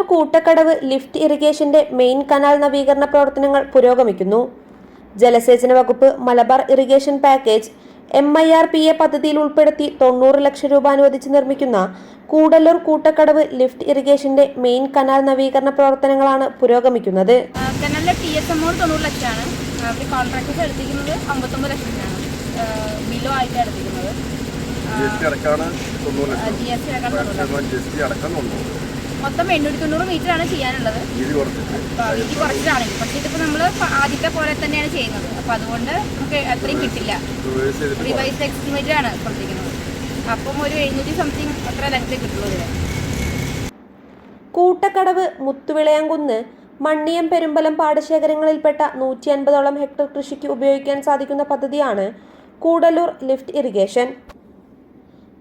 Koodallur Koottakkadavu lift ഇറിഗേഷന്റെ main canal നവീകരണ പ്രവർത്തനങ്ങൾ പുരോഗമിക്കുന്നു. ജലസേചന വകുപ്പ് Malabar irrigation package M I R P A പദ്ധതിയിൽ ഉൾപ്പെടുത്തി തൊണ്ണൂറ് ലക്ഷം രൂപ അനുവദിച്ച് നിർമ്മിക്കുന്ന കൂടല്ലൂർ കൂട്ടക്കടവ് ലിഫ്റ്റ് ഇറിഗേഷന്റെ മെയിൻ കനാൽ നവീകരണ പ്രവർത്തനങ്ങളാണ് പുരോഗമിക്കുന്നത്. കനലിലെ ടി എസ് എമ്മോട് തൊണ്ണൂറ് ലക്ഷമാണ്. അവർ കോൺട്രാക്ടേഴ്സ് എടുത്തിരിക്കുന്നത് അമ്പത്തൊമ്പത് ലക്ഷത്തിനാണ്. ബിലോ ആയിട്ട് എടുത്തിരിക്കുന്നത്. ജി എസ് ടി തൊണ്ണൂറ് ലക്ഷം. ജി എസ് ടി അടക്കം തൊണ്ണൂറ്. മൊത്തം എണ്ണൂറ്റി തൊണ്ണൂറ് മീറ്റർ ആണ് ചെയ്യാനുള്ളത്. വീതി കുറച്ചിട്ടാണ് പക്ഷെ ഇതിപ്പോ കുറച്ചിട്ടാണെങ്കിൽ. പക്ഷേ ഇതിപ്പോൾ നമ്മൾ ആദ്യത്തെ പോലെ തന്നെയാണ് ചെയ്യുന്നത്. അപ്പോൾ അതുകൊണ്ട് നമുക്ക് അത്രയും കിട്ടില്ല. റിവൈസ് എക്സ്റ്റിമേറ്റ് ആണ് കൊടുത്തിരിക്കുന്നത്. അപ്പം ഒരു എഴുന്നൂറ്റി സംതിങ് അത്ര ലെങ്ത് കിട്ടുള്ളൂ കൂട്ടക്കടവ് മുത്തുവിളയാങ്കുന്ന് മണ്ണിയം പെരുമ്പലം പാടശേഖരങ്ങളിൽപ്പെട്ട നൂറ്റി അൻപതോളം ഹെക്ടർ കൃഷിക്ക് ഉപയോഗിക്കാൻ സാധിക്കുന്ന പദ്ധതിയാണ് കൂടലൂർ ലിഫ്റ്റ് ഇറിഗേഷൻ.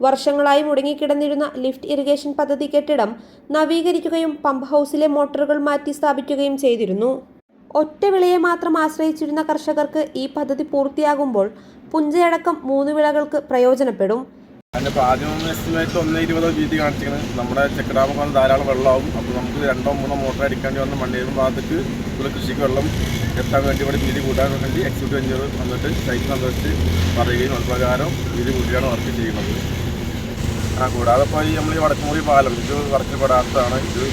വർഷങ്ങളായി മുടങ്ങിക്കിടന്നിരുന്ന ലിഫ്റ്റ് ഇറിഗേഷൻ പദ്ധതി കെട്ടിടം നവീകരിക്കുകയും പമ്പ് ഹൗസിലെ മോട്ടോറുകൾ മാറ്റി സ്ഥാപിക്കുകയും ചെയ്തിരുന്നു. ഒറ്റ വിളയെ മാത്രം ആശ്രയിച്ചിരുന്ന കർഷകർക്ക് ഈ പദ്ധതി പൂർത്തിയാകുമ്പോൾ പുഞ്ചയടക്കം മൂന്ന് വിളകൾക്ക് പ്രയോജനപ്പെടും. അതിന്റെ ആദ്യം എസ്റ്റിമേറ്റ് ഒന്ന് ഇരുപതോ വീതി കാണിച്ചിരിക്കുന്നത് നമ്മുടെ ചെക്കടാമ കൊണ്ട് ധാരാളം വെള്ളമാവും. അപ്പോൾ നമുക്ക് രണ്ടോ മൂന്നോ മോട്ടർ അടിക്കേണ്ടി വന്ന് മണ്ണീരും ഭാഗത്തേക്ക് ഇവിടെ കൃഷിക്ക് വെള്ളം എത്താൻ വേണ്ടി ഇവിടെ വീതി കൂട്ടാൻ വേണ്ടി എക്സിക്യൂട്ടീവ് എഞ്ചിനീയർ വന്നിട്ട് സൈറ്റ് സന്ദർശിച്ച് പറയുകയും അത് പ്രകാരം വീതി കൂട്ടിയാണ് വർക്ക് ചെയ്യുന്നത്. ആ കൂടാതെ ഇപ്പോൾ ഈ നമ്മൾ ഈ വടക്കുമുറി പാലം ഇത് വർക്കപ്പെടാത്തതാണ് ഇത്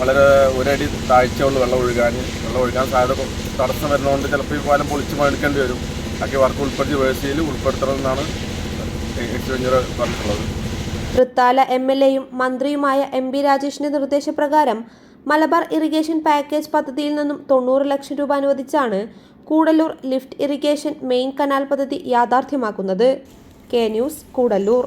വളരെ ഒരടി താഴ്ചയുള്ള വെള്ളം ഒഴുകാൻ വെള്ളം ഒഴുകാൻ സാധ്യത തടസ്സം വരുന്നതുകൊണ്ട് ചിലപ്പോൾ ഈ പാലം പൊളിച്ച് മേടിക്കേണ്ടി വരും. ഒക്കെ വർക്ക് ഉൾപ്പെടുത്തി വേഴ്സിയിൽ ഉൾപ്പെടുത്തണമെന്നാണ് പറഞ്ഞിട്ടുള്ളത്. തൃത്താല എം എൽ എയും മന്ത്രിയുമായ എം പി രാജേഷിന്റെ നിർദ്ദേശപ്രകാരം മലബാർ ഇറിഗേഷൻ പാക്കേജ് പദ്ധതിയിൽ നിന്നും തൊണ്ണൂറ് ലക്ഷം രൂപ അനുവദിച്ചാണ് Koodallur lift irrigation main canal പദ്ധതി യാഥാർത്ഥ്യമാക്കുന്നത്. K news Koodallur.